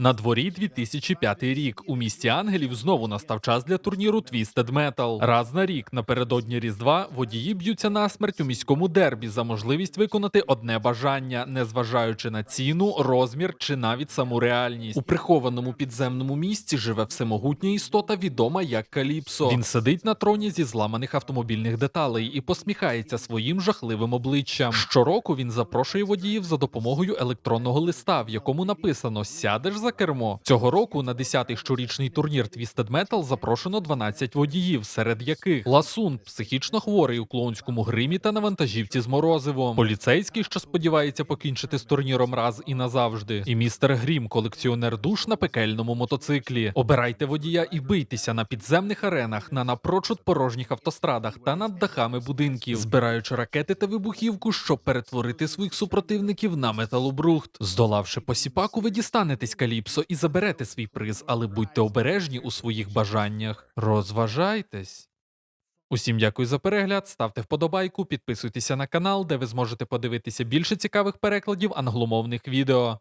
На дворі 2005 рік. У місті ангелів знову настав час для турніру Twisted Metal. Раз на рік напередодні Різдва водії б'ються насмерть у міському дербі за можливість виконати одне бажання, незважаючи на ціну, розмір чи навіть саму реальність. У прихованому підземному місті живе всемогутня істота, відома як Каліпсо. Він сидить на троні зі зламаних автомобільних деталей і посміхається своїм жахливим обличчям. Щороку він запрошує водіїв за допомогою електронного листа, в якому написано Сядеш за кермо. Цього року на 10-й щорічний турнір Twisted Metal запрошено 12 водіїв, серед яких Ласун, психічно хворий у клоунському гримі та на вантажівці з морозивом, поліцейський, що сподівається покінчити з турніром раз і назавжди, і містер Грім, колекціонер душ на пекельному мотоциклі. Обирайте водія і бийтеся на підземних аренах, на напрочуд порожніх автострадах та над дахами будинків, збираючи ракети та вибухівку, щоб перетворити своїх супротивників на металобрухт. Здолавши посіпаку, ви дістанетесь каліпсо і заберете свій приз, але будьте обережні у своїх бажаннях. Розважайтесь. Усім дякую за перегляд. Ставте вподобайку, підписуйтеся на канал, де ви зможете подивитися більше цікавих перекладів англомовних відео.